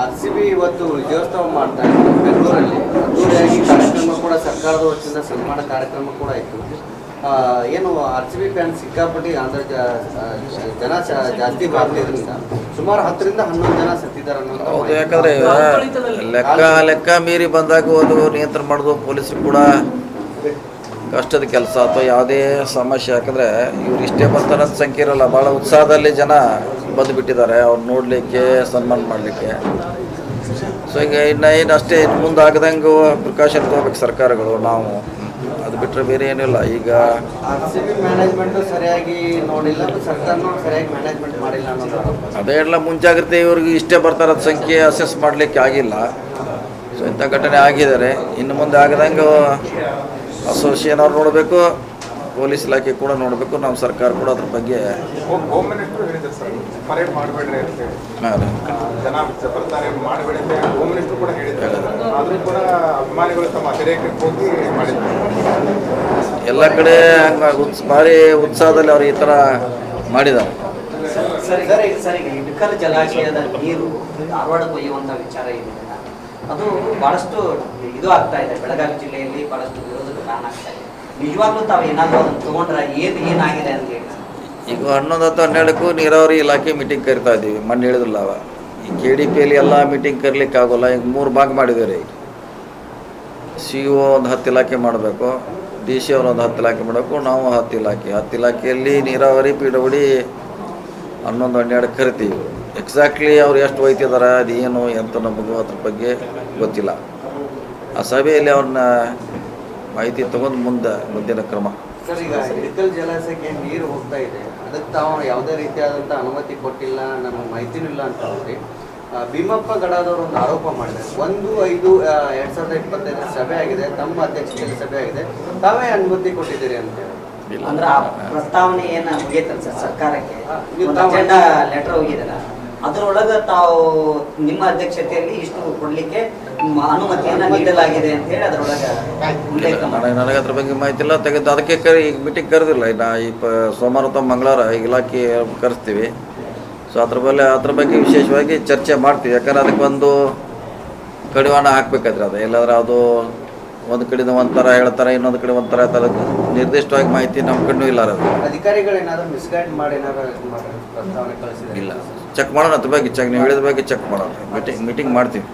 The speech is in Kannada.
ಆರ್ ಸಿ ಬಿ ಇವತ್ತು ವಿಜಯೋತ್ಸವ ಮಾಡ್ತಾ ಇದ್ದಾರೆ. ಬೆಂಗಳೂರಲ್ಲಿ. ಅದ್ದೂರಿಯಾಗಿ ಕಾರ್ಯಕ್ರಮ ಕೂಡ ಸರ್ಕಾರದ ವತಿಯಿಂದ ಸನ್ಮಾನ ಕಾರ್ಯಕ್ರಮ ಕೂಡ ಇತ್ತು. ಏನು ಆರ್ ಸಿ ಬಿ ಫ್ಯಾನ್ ಸಿಕ್ಕಾಪಟ್ಟಿ ಅಂದ್ರೆ ಜನ ಜಾಸ್ತಿ ಬರ್ತಿದ್ರಿಂದ ಸುಮಾರು ಹತ್ತರಿಂದ ಹನ್ನೊಂದು ಜನ ಸತ್ತಿದ್ದಾರೆ ಅನ್ನೋದು ಹೌದು ಯಾಕಂದ್ರೆ ಲೆಕ್ಕ ಲೆಕ್ಕ ಮೀರಿ ಬಂದಾಗ ಒಂದು ನಿಯಂತ್ರಣ ಮಾಡೋದು ಪೊಲೀಸ್ ಕೂಡ ಕಷ್ಟದ ಕೆಲಸ ಅಥವಾ ಯಾವುದೇ ಸಮಸ್ಯೆ ಯಾಕಂದರೆ ಇವ್ರು ಇಷ್ಟೇ ಬರ್ತಾರೆ ಅಂತ ಸಂಖ್ಯೆ ಇರಲ್ಲ. ಭಾಳ ಉತ್ಸಾಹದಲ್ಲಿ ಜನ ಬಂದು ಬಿಟ್ಟಿದ್ದಾರೆ ಅವ್ರು ನೋಡಲಿಕ್ಕೆ, ಸನ್ಮಾನ ಮಾಡಲಿಕ್ಕೆ. ಸೊ ಈಗ ಇನ್ನು ಏನು ಅಷ್ಟೇ, ಇನ್ನು ಮುಂದೆ ಆಗದಂಗೆ ಪ್ರಿಕಾಷನ್ ತೊಗೋಬೇಕು ಸರ್ಕಾರಗಳು, ನಾವು. ಅದು ಬಿಟ್ಟರೆ ಬೇರೆ ಏನಿಲ್ಲ ಈಗ. ಅದೇ ಎಲ್ಲ ಮುಂಜಾಗ್ರತೆ ಇವ್ರಿಗೆ ಇಷ್ಟೇ ಬರ್ತಾರದ ಸಂಖ್ಯೆ ಅಸೆಸ್ ಮಾಡಲಿಕ್ಕೆ ಆಗಿಲ್ಲ. ಸೊ ಇಂಥ ಘಟನೆ ಆಗಿದ್ದಾರೆ. ಇನ್ನು ಮುಂದೆ ಆಗದಂಗೆ ಅಸೋಸಿಯೇಷನ್ ಅವ್ರು ನೋಡಬೇಕು ಪೊಲೀಸ್ ಇಲಾಖೆ ಕೂಡ ನೋಡಬೇಕು ನಮ್ಮ ಸರ್ಕಾರ ಕೂಡ ಅದ್ರ ಬಗ್ಗೆ home home minister sir parade ಮಾಡಬೇಡ್ರಿ ಅಂತ ಜನ ಬರ್ತಾರೆ ಮಾಡಬೇಡಿ ಅಂತ ಹೋಮ್ ಮಿನಿಸ್ಟರ್ ಕೂಡ ಹೇಳಿದ್ದಾರೆ ಆದರೂ ಕೂಡ ಅಭಿಮಾನಿಗಳು ತಮ್ಮ ಅತಿರೇಕಕ್ಕೆ ಹೋಗಿ ಮಾಡಿದ್ದಾರೆ ಎಲ್ಲ ಕಡೆ ಹಂಗೆ ಉತ್ಸ್ ಭಾರಿ ಉತ್ಸಾಹದಲ್ಲಿ ಅವ್ರು ಈ ಥರ ಮಾಡಿದ್ದಾರೆ ಜಲಾಶಯದ ನೀರು ಧಾರವಾಡಕ್ಕೆ ಒಯ್ಯುವಂತ ವಿಚಾರ ಇದೆ. ಅದು ಬಹಳಷ್ಟು ಇದು ಆಗ್ತಾ ಇದೆ. ಬೆಳಗಾವಿ ಜಿಲ್ಲೆಯಲ್ಲಿ ಬಹಳಷ್ಟು ಈಗ ಹನ್ನೊಂದು ಹತ್ತು ಹನ್ನೆರಡಕ್ಕೂ ನೀರಾವರಿ ಇಲಾಖೆ ಮೀಟಿಂಗ್ ಕರಿತಾ ಇದ್ದೀವಿ. ಮೊನ್ನೆ ಹೇಳಿದ್ರಲ್ಲ ಅವ. ಈ ಕೆ ಡಿ ಪಿಯಲ್ಲಿ ಎಲ್ಲ ಮೀಟಿಂಗ್ ಕರ್ಲಿಕ್ಕೆ ಆಗೋಲ್ಲ. ಈಗ ಮೂರು ಭಾಗ ಮಾಡಿದ್ದಾರೆ ಈಗ. ಸಿ ಒ ಒಂದು ಹತ್ತು ಇಲಾಖೆ ಮಾಡಬೇಕು. ಡಿ ಸಿ ಅವ್ರು ಒಂದು ಹತ್ತು ಇಲಾಖೆ ಮಾಡಬೇಕು. ನಾವು ಹತ್ತು ಇಲಾಖೆ. ಹತ್ತು ಇಲಾಖೆಯಲ್ಲಿ ನೀರಾವರಿ ಪಿ ಡಬ್ಲ್ಯೂ ಡಿ ಹನ್ನೊಂದು ಹನ್ನೆರಡು ಕರಿತೀವಿ. ಎಕ್ಸಾಕ್ಟ್ಲಿ ಅವ್ರು ಎಷ್ಟು ಒಯ್ತಿದ್ದಾರೆ ಅದೇನು ಎಂತ ನಮಗೂ ಅದ್ರ ಬಗ್ಗೆ ಗೊತ್ತಿಲ್ಲ. ಆ ಸಭೆಯಲ್ಲಿ ಅವ್ರನ್ನ ಮಾಹಿತಿ ತಗೊಂಡು ಮುಂದೆ ಮುಂದಿನ ಕ್ರಮ. ಸರ್ ಈಗ ಹಿಡಕಲ್ ಜಲಾಶಯಕ್ಕೆ ನೀರು ಹೋಗ್ತಾ ಇದೆ. ಅದಕ್ಕೆ ತಾವು ಯಾವುದೇ ರೀತಿಯಾದಂತ ಅನುಮತಿ ಕೊಟ್ಟಿಲ್ಲ ನಮಗೆ ಮಾಹಿತಿನೂ ಇಲ್ಲ ಅಂತ ಹೇಳಿ ಭೀಮಪ್ಪ ಗಡಾದವರು ಒಂದು ಆರೋಪ ಮಾಡಿದ್ದಾರೆ. ಒಂದು ಐದು ಎರಡ್ ಸಾವಿರದ ಇಪ್ಪತ್ತೈದರ ಸಭೆ ಆಗಿದೆ. ತಮ್ಮ ಅಧ್ಯಕ್ಷತೆಯಲ್ಲಿ ಸಭೆ ಆಗಿದೆ. ತಾವೇ ಅನುಮತಿ ಕೊಟ್ಟಿದ್ದೀರಿ ಅಂತ ಹೇಳಿ. ಅಂದ್ರೆ ಆ ಪ್ರಸ್ತಾವನೆ ಏನ ಮುಗಿಯತ್ತಲ್ಲ ಸರ್ ಸರ್ಕಾರಕ್ಕೆ? ಲೆಟರ್ ಹೋಗಿದಲ್ಲ ಅದ್ರೊಳಗ ತಾವು ನಿಮ್ಮ ಅಧ್ಯಕ್ಷತೆಯಲ್ಲಿ ಇಷ್ಟು ಕೊಡ್ಲಿಕ್ಕೆ ಅನುಮತಿಯನ್ನ ನೀಡಲಾಗಿದೆ ಅಂತ ಹೇಳಿ ಅದರೊಳಗೆ ನನಗೆ ಅದ್ರ ಬಗ್ಗೆ ಮಾಹಿತಿ ಇಲ್ಲ. ತೆಗೆದು ಅದಕ್ಕೆ ಈಗ ಮೀಟಿಂಗ್ ಕರೆದಿಲ್ಲ. ನಾ ಈ ಪ ಸೋಮವಾರ ಅಥವಾ ಮಂಗಳವಾರ ಇಲಾಖೆ ಕರೆಸ್ತೀವಿ. ಸೊ ಅದ್ರ ಮೇಲೆ ಅದ್ರ ಬಗ್ಗೆ ವಿಶೇಷವಾಗಿ ಚರ್ಚೆ ಮಾಡ್ತೀವಿ. ಯಾಕಂದ್ರೆ ಅದಕ್ಕೆ ಒಂದು ಕಡಿವಾಣ ಹಾಕ್ಬೇಕಾದ್ರೆ ಅದು. ಎಲ್ಲಾದ್ರೆ ಅದು ಒಂದು ಕಡೆಯಿಂದ ಒಂಥರ ಹೇಳ್ತಾರೆ ಇನ್ನೊಂದು ಕಡೆ ಒಂಥರ ಹೇಳ್ತಾರೆ. ನಿರ್ದಿಷ್ಟವಾಗಿ ಮಾಹಿತಿ ನಮ್ಮ ಕಣ್ಣು ಇಲ್ಲ ಅದು ಇಲ್ಲ. ಚೆಕ್ ಮಾಡೋಣ ಅದ್ರ ಬಗ್ಗೆ ಚೆಕ್ ನೀವು ಹೇಳಿದ ಬಗ್ಗೆ ಚೆಕ್ ಮಾಡೋಣ. ಮೀಟಿಂಗ್ ಮೀಟಿಂಗ್ ಮಾಡ್ತೀವಿ.